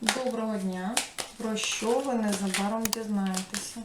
Доброго дня. Про що ви незабаром дізнаєтеся?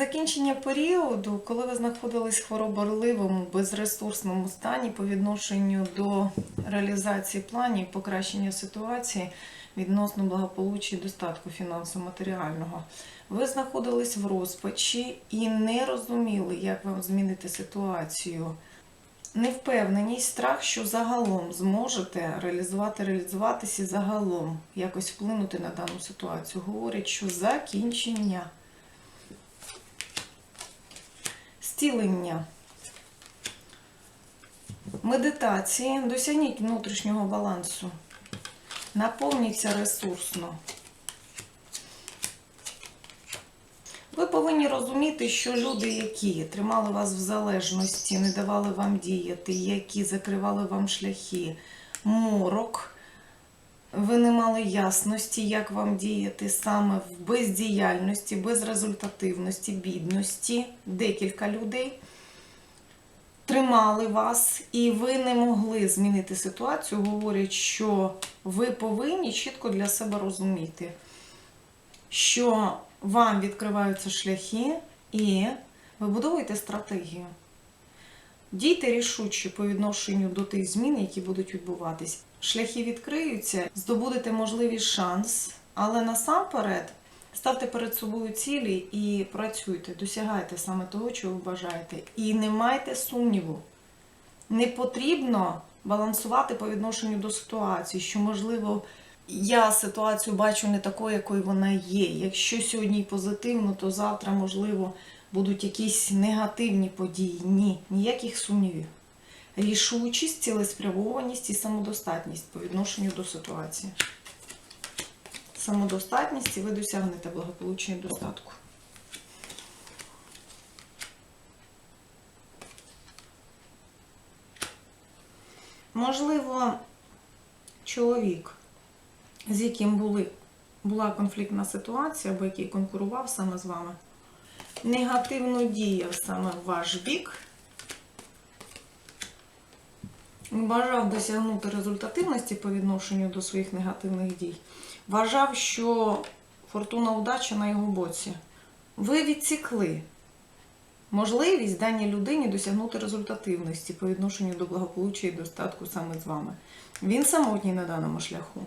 Закінчення періоду, коли ви знаходились в хвороборливому, безресурсному стані по відношенню до реалізації планів, покращення ситуації відносно благополуччя і достатку фінансово-матеріального, ви знаходились в розпачі і не розуміли, як вам змінити ситуацію. Невпевненість, страх, що загалом зможете реалізувати, реалізуватися і загалом якось вплинути на дану ситуацію, говорять, що закінчення. Зцілення. Медитації. Досягніть внутрішнього балансу. Наповніться ресурсно. Ви повинні розуміти, що люди, які тримали вас в залежності, не давали вам діяти, які закривали вам шляхи, морок, ви не мали ясності, як вам діяти саме в бездіяльності, безрезультативності, бідності. Декілька людей тримали вас, і ви не могли змінити ситуацію. Говорять, що ви повинні чітко для себе розуміти, що вам відкриваються шляхи, і ви будуєте стратегію. Дійте рішуче по відношенню до тих змін, які будуть відбуватись. Шляхи відкриються, здобудете можливий шанс, але насамперед ставте перед собою цілі і працюйте, досягайте саме того, чого ви бажаєте. І не майте сумніву. Не потрібно балансувати по відношенню до ситуації, що, можливо, я ситуацію бачу не такою, якою вона є. Якщо сьогодні позитивно, то завтра, можливо, будуть якісь негативні події. Ні, ніяких сумнівів. Рішучість, цілеспрямованість і самодостатність по відношенню до ситуації. Самодостатність і ви досягнете благополуччя і достатку. Можливо, чоловік, з яким були, була конфліктна ситуація, або який конкурував саме з вами, негативно діяв саме в ваш бік, бажав досягнути результативності по відношенню до своїх негативних дій, вважав, що фортуна удача на його боці. Ви відсікли можливість даній людині досягнути результативності по відношенню до благополуччя і достатку саме з вами. Він самотній на даному шляху.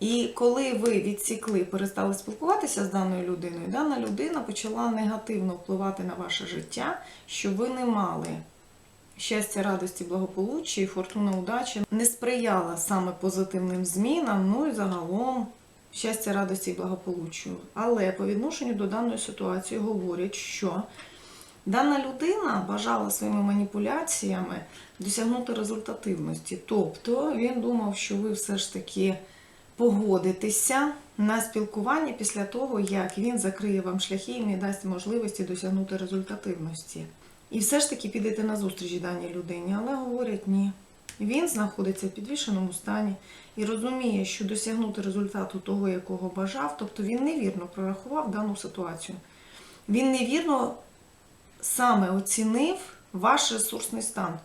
І коли ви відсікли, перестали спілкуватися з даною людиною, дана людина почала негативно впливати на ваше життя, що ви не мали щастя, радості, благополуччя і фортуна удача не сприяла саме позитивним змінам, ну і загалом щастя, радості і благополуччю. Але по відношенню до даної ситуації говорять, що дана людина бажала своїми маніпуляціями досягнути результативності. Тобто він думав, що ви все ж таки погодитеся на спілкування після того, як він закриє вам шляхи і не дасть можливості досягнути результативності. І все ж таки підете на зустріч даній людині, але говорять ні. Він знаходиться в підвішеному стані і розуміє, що досягнути результату того, якого бажав, тобто він невірно прорахував дану ситуацію. Він невірно саме оцінив ваш ресурсний стан.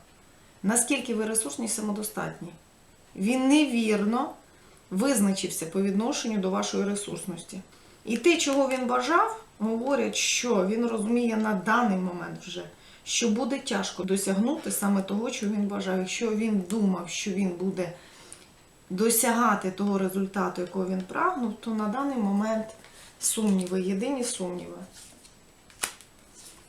Наскільки ви ресурсні і самодостатні. Він невірно визначився по відношенню до вашої ресурсності. І те, чого він бажав, говорять, що він розуміє на даний момент вже, що буде тяжко досягнути саме того, що він бажав. Якщо він думав, що він буде досягати того результату, якого він прагнув, то на даний момент сумніви, єдині сумніви.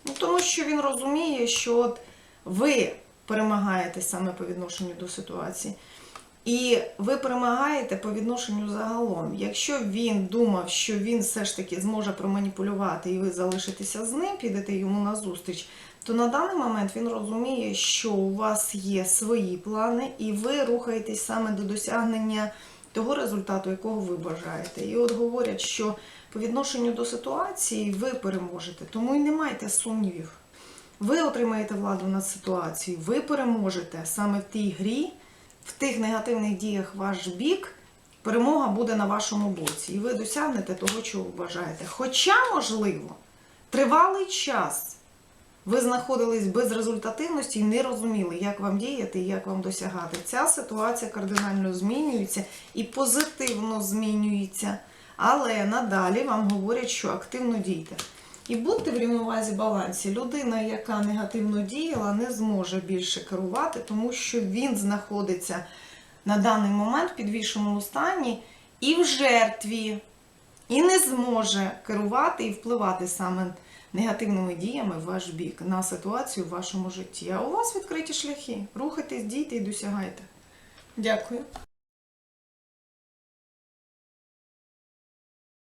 Ну, тому що він розуміє, що от ви перемагаєте саме по відношенню до ситуації. І ви перемагаєте по відношенню загалом. Якщо він думав, що він все ж таки зможе проманіпулювати і ви залишитеся з ним, підете йому на зустріч, то на даний момент він розуміє, що у вас є свої плани, і ви рухаєтесь саме до досягнення того результату, якого ви бажаєте. І от говорять, що по відношенню до ситуації ви переможете, тому і не майте сумнівів. Ви отримаєте владу над ситуацією, ви переможете саме в тій грі, в тих негативних діях ваш бік, перемога буде на вашому боці. І ви досягнете того, чого бажаєте. Хоча, можливо, тривалий час ви знаходились без результативності і не розуміли, як вам діяти і як вам досягати. Ця ситуація кардинально змінюється і позитивно змінюється. Але надалі вам говорять, що активно дійте. І будьте в рівновазі балансі. Людина, яка негативно діяла, не зможе більше керувати, тому що він знаходиться на даний момент в підвішеному стані і в жертві, і не зможе керувати і впливати саме негативними діями в ваш бік на ситуацію в вашому житті. А у вас відкриті шляхи. Рухайтесь, дійте і досягайте. Дякую.